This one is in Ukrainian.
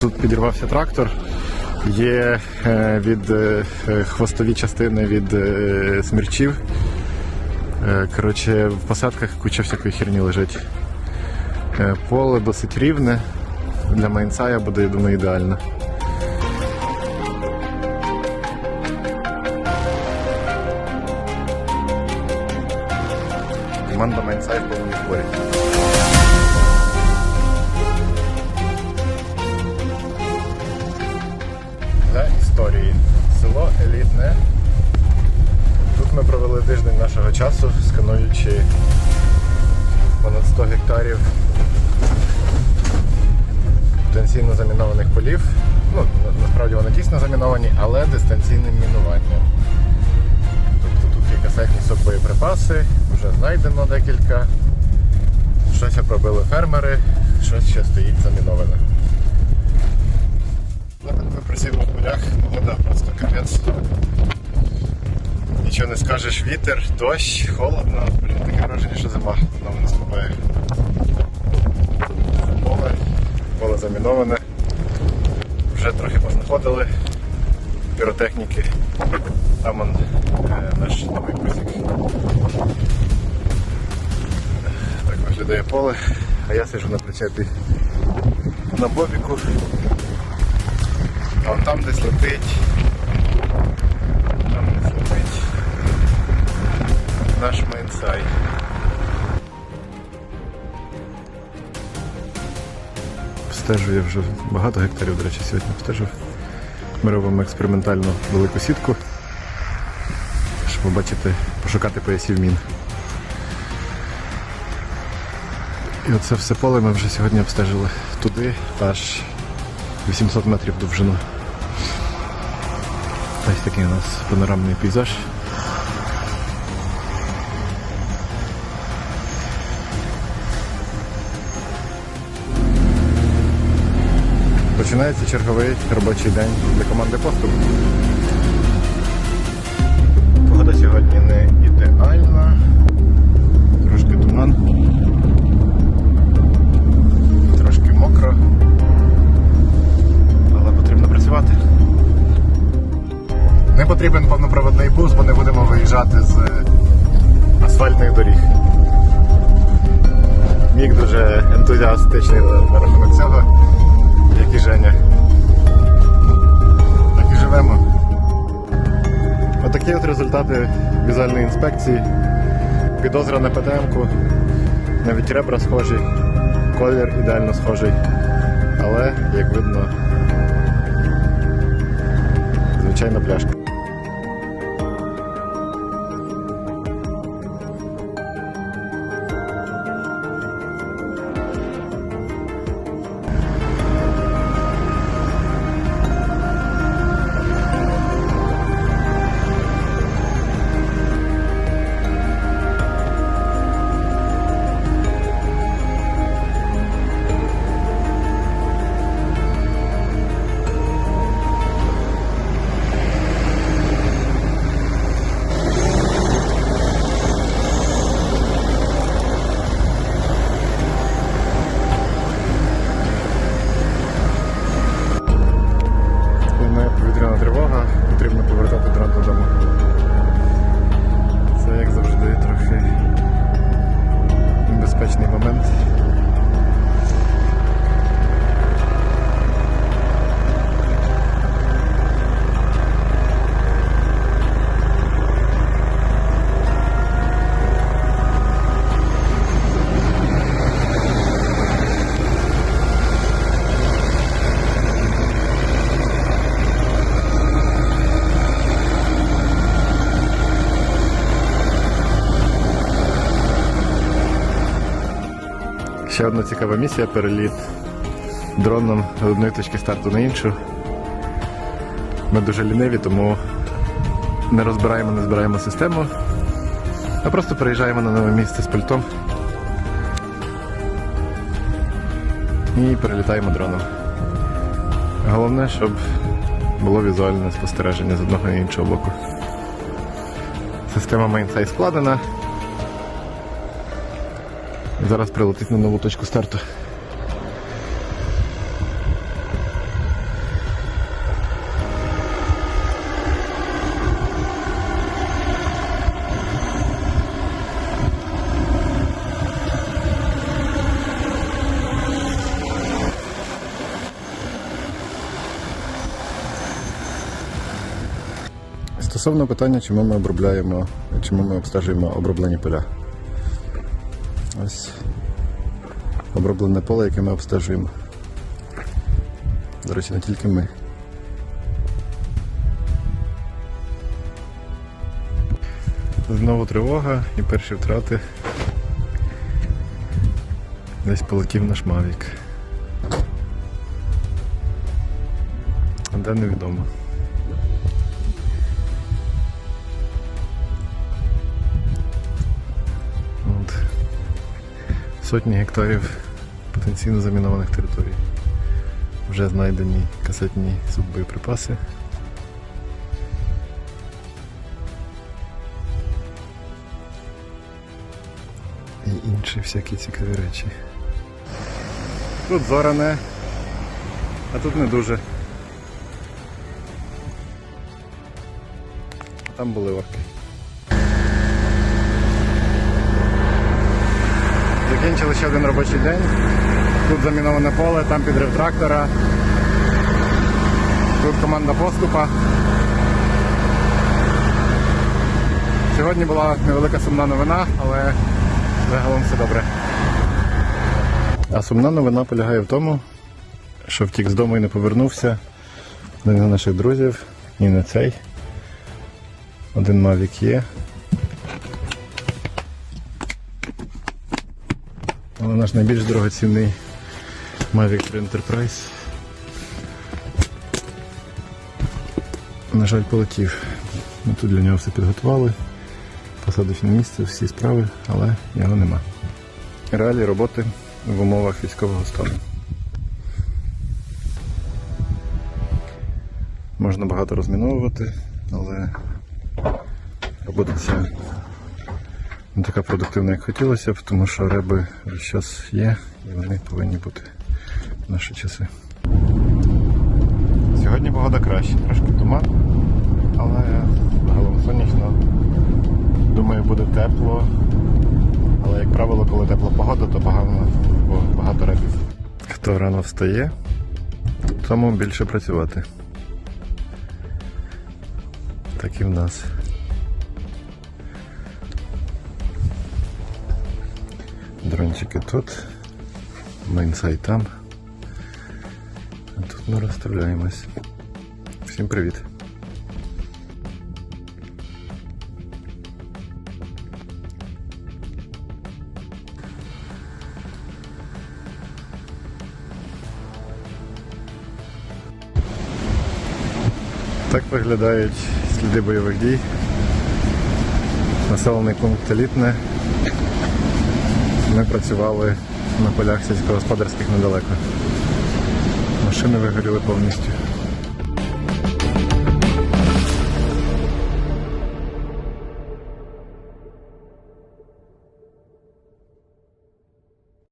Тут підірвався трактор. Є е, від е, е, хвостові частини від смерчів. Коротше, в посадках куча всякої херні лежить. Поле досить рівне. Для майнцая буде, я думаю, ідеально. Команда майнцай в повній зборі. Історії. Село Елітне. Тут ми провели тиждень нашого часу, скануючи понад 100 гектарів потенційно замінованих полів. Ну, насправді вони дійсно заміновані, але дистанційним мінуванням. Тобто тут є касетність боєприпаси, вже знайдено декілька. Щось пробили фермери, щось ще стоїть заміноване. В полях, вода просто капець. Нічого не скажеш, вітер, дощ, холодно, блін, таке враження, що зима нам наступає. Поле, поле заміноване. Вже трохи познаходили піротехніки. Там он, е, наш новий кузик. Так виглядає поле, а я сиджу на причепі на бобіку. А там десь летить. Там десь летить наш майнсай. Встежую вже багато гектарів, до речі, сьогодні встежив. Ми робимо експериментальну велику сітку, щоб побачити, пошукати поясів мін. І оце все поле ми вже сьогодні обстежили. Туди аж 800 метрів довжину. Ось такий у нас панорамний пейзаж. Починається черговий робочий день для команди поступ. Погода сьогодні не ідеальна. Трошки туман. Виїжджати з асфальтних доріг. Мік дуже ентузіастичний на рахунок цього, як і Женя. Так і живемо. Отакі от результати візуальної інспекції. Підозра на ПТМ-ку, навіть ребра схожі, колір ідеально схожий. Але, як видно, звичайна пляшка. Потрібно повертати Ще одна цікава місія переліт дроном з одної точки старту на іншу. Ми дуже ліниві, тому не розбираємо, не збираємо систему, а просто переїжджаємо на нове місце з пультом і перелітаємо дроном. Головне, щоб було візуальне спостереження з одного і іншого боку. Система Mainsight складена. Зараз прилетить на нову точку старту. Стосовно питання, чому ми обробляємо, чому ми обстежуємо оброблені поля. Ось оброблене поле, яке ми обстежуємо. До речі, не тільки ми. Знову тривога і перші втрати. Десь полетів наш Мавік. А Де невідомо. Сотні гектарів потенційно замінованих територій. Вже знайдені касетні суббоєприпаси. І інші всякі цікаві речі. Тут зоране, а тут не дуже. Там були орки. Закінчили ще один робочий день. Тут заміноване поле, там підрив трактора. Тут команда поступа. Сьогодні була невелика сумна новина, але загалом все добре. А сумна новина полягає в тому, що втік з дому і не повернувся. Один з наших друзів, і не цей. Один Mavic є. Але наш найбільш дорогоцінний Mavic 3 Enterprise. На жаль, полетів. Ми тут для нього все підготували. Посадочне місце, всі справи, але його нема. Реалії роботи в умовах військового стану. Можна багато розміновувати, але робота ця не така продуктивна, як хотілося б, тому що реби час є і вони повинні бути в наші часи. Сьогодні погода краще, трошки туман, але загалом сонячно. Думаю, буде тепло. Але, як правило, коли тепла погода, то погано, бо багато рибів. Хто рано встає, тому більше працювати. Так і в нас. Дрончики тут, мейнсай там. А тут ми розставляємось. Всім привіт! Так виглядають сліди бойових дій. Населений пункт Елітне. Ми працювали на полях сільськогосподарських недалеко. Машини вигоріли повністю.